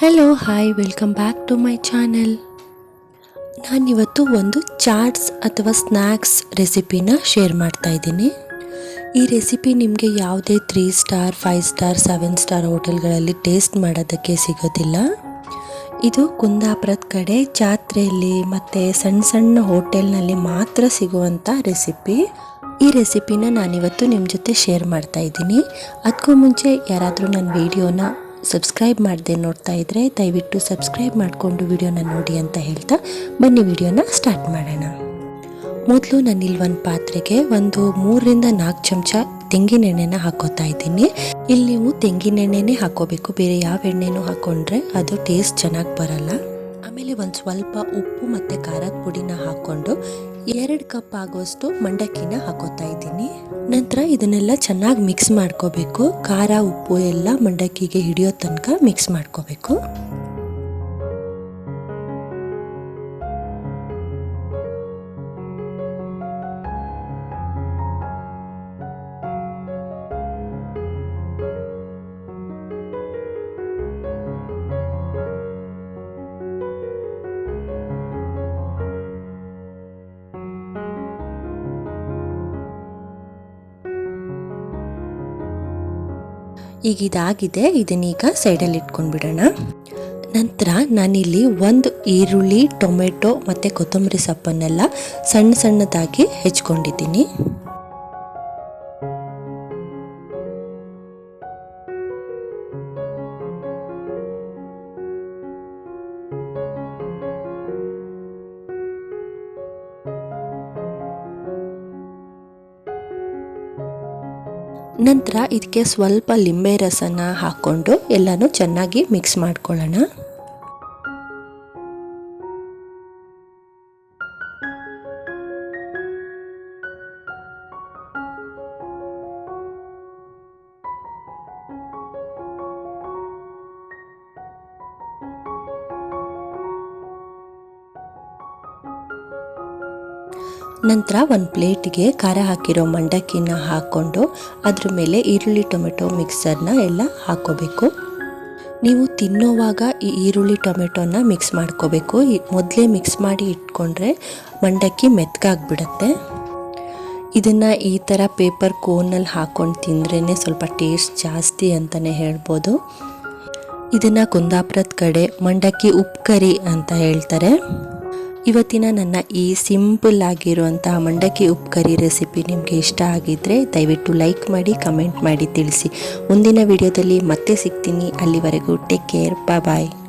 Hello hi welcome back to my channel ನಾನಿವತ್ತು ಒಂದು ಚಾಟ್ಸ್ ಅಥವಾ ಸ್ನ್ಯಾಕ್ಸ್ ರೆಸಿಪಿನ ಶೇರ್ ಮಾಡ್ತಾ ಇದ್ದೀನಿ. ಈ ರೆಸಿಪಿ ನಿಮಗೆ ಯಾವುದೇ three star five star seven star ಹೋಟೆಲ್ಗಳಲ್ಲಿ ಟೇಸ್ಟ್ ಮಾಡೋದಕ್ಕೆ ಸಿಗೋದಿಲ್ಲ. ಇದು ಕುಂದಾಪುರದ ಕಡೆ ಜಾತ್ರೆಯಲ್ಲಿ ಮತ್ತು ಸಣ್ಣ ಸಣ್ಣ ಹೋಟೆಲ್ನಲ್ಲಿ ಮಾತ್ರ ಸಿಗುವಂಥ ರೆಸಿಪಿ ಈ ರೆಸಿಪಿನ ನಾನಿವತ್ತು ನಿಮ್ಮ ಜೊತೆ ಶೇರ್ ಮಾಡ್ತಾ ಇದ್ದೀನಿ. ಅದಕ್ಕೂ ಮುಂಚೆ ಯಾರಾದರೂ ನನ್ನ ವಿಡಿಯೋನ ಸಬ್ಸ್ಕ್ರೈಬ್ ಮಾಡದೆ ನೋಡ್ತಾ ಇದ್ರೆ ದಯವಿಟ್ಟು ಸಬ್ಸ್ಕ್ರೈಬ್ ಮಾಡಿಕೊಂಡು ವಿಡಿಯೋನ ನೋಡಿ ಅಂತ ಹೇಳ್ತಾ ಬನ್ನಿ ವಿಡಿಯೋನ ಸ್ಟಾರ್ಟ್ ಮಾಡೋಣ. ಮೊದಲು ನಾನಿಲ್ಲಿ ಒಂದು ಪಾತ್ರೆಗೆ ಒಂದು ಮೂರರಿಂದ ನಾಲ್ಕು ಚಮಚ ತೆಂಗಿನೆಣ್ಣೆನ ಹಾಕೋತಾ ಇದ್ದೀನಿ. ಇಲ್ಲಿ ನೀವು ತೆಂಗಿನೆಣ್ಣೆನೇ ಹಾಕೋಬೇಕು. ಬೇರೆ ಯಾವ ಎಣ್ಣೆನೂ ಹಾಕೊಂಡ್ರೆ ಅದು ಟೇಸ್ಟ್ ಚೆನ್ನಾಗಿ ಬರಲ್ಲ. ಆಮೇಲೆ ಒಂದು ಸ್ವಲ್ಪ ಉಪ್ಪು ಮತ್ತು ಖಾರದ ಪುಡಿನ ಹಾಕ್ಕೊಂಡು ಎರಡು ಕಪ್ ಆಗುವಷ್ಟು ಮಂಡಕ್ಕಿನ ಹಾಕೋತಾ ಇದ್ದೀನಿ. ನಂತರ ಇದನ್ನೆಲ್ಲ ಚೆನ್ನಾಗಿ ಮಿಕ್ಸ್ ಮಾಡ್ಕೋಬೇಕು. ಖಾರ, ಉಪ್ಪು ಎಲ್ಲ ಮಂಡಕ್ಕಿಗೆ ಹಿಡಿಯೋ ತನಕ ಮಿಕ್ಸ್ ಮಾಡ್ಕೋಬೇಕು. ಈಗ ಇದಾಗಿದೆ ಇದನ್ನೀಗ ಸೈಡಲ್ಲಿ ಇಟ್ಕೊಂಡ್ಬಿಡೋಣ. ನಂತರ ನಾನಿಲ್ಲಿ ಒಂದು ಈರುಳ್ಳಿ, ಟೊಮೆಟೊ ಮತ್ತು ಕೊತ್ತಂಬರಿ ಸೊಪ್ಪನ್ನೆಲ್ಲ ಸಣ್ಣ ಸಣ್ಣದಾಗಿ ಹೆಚ್ಕೊಂಡಿದ್ದೀನಿ. ನಂತರ ಇದಕ್ಕೆ ಸ್ವಲ್ಪ ಲಿಂಬೆ ರಸನ ಹಾಕ್ಕೊಂಡು ಎಲ್ಲನೂ ಚೆನ್ನಾಗಿ ಮಿಕ್ಸ್ ಮಾಡ್ಕೊಳ್ಳೋಣ. ನಂತರ ಒಂದು ಪ್ಲೇಟಿಗೆ ಖಾರ ಹಾಕಿರೋ ಮಂಡಕ್ಕಿನ ಹಾಕ್ಕೊಂಡು ಅದ್ರ ಮೇಲೆ ಈರುಳ್ಳಿ ಟೊಮೆಟೊ ಮಿಕ್ಸರ್ನ ಎಲ್ಲ ಹಾಕ್ಕೋಬೇಕು. ನೀವು ತಿನ್ನೋವಾಗ ಈ ಈರುಳ್ಳಿ ಟೊಮೆಟೊನ ಮಿಕ್ಸ್ ಮಾಡ್ಕೋಬೇಕು. ಮೊದಲೇ ಮಿಕ್ಸ್ ಮಾಡಿ ಇಟ್ಕೊಂಡ್ರೆ ಮಂಡಕ್ಕಿ ಮೆತ್ತಗಾಗ್ಬಿಡತ್ತೆ ಇದನ್ನು ಈ ಥರ ಪೇಪರ್ ಕೋನಲ್ಲಿ ಹಾಕ್ಕೊಂಡು ತಿಂದ್ರೇ ಸ್ವಲ್ಪ ಟೇಸ್ಟ್ ಜಾಸ್ತಿ ಅಂತಲೇ ಹೇಳ್ಬೋದು. ಇದನ್ನು ಕುಂದಾಪುರದ ಕಡೆ ಮಂಡಕ್ಕಿ ಉಪ್ಕರಿ ಕರಿ ಅಂತ ಹೇಳ್ತಾರೆ. ಇವತ್ತಿನ ನನ್ನ ಈ ಸಿಂಪಲ್ ಆಗಿರುವಂತಹ ಮಂಡಕ್ಕಿ ಉಪ್ಕರಿ ಕರಿ ರೆಸಿಪಿ ನಿಮಗೆ ಇಷ್ಟ ಆಗಿದ್ದರೆ ದಯವಿಟ್ಟು ಲೈಕ್ ಮಾಡಿ, ಕಮೆಂಟ್ ಮಾಡಿ ತಿಳಿಸಿ. ಮುಂದಿನ ವಿಡಿಯೋದಲ್ಲಿ ಮತ್ತೆ ಸಿಗ್ತೀನಿ. ಅಲ್ಲಿವರೆಗೂ ಟೇಕ್ ಕೇರ್. ಬಾಯ್.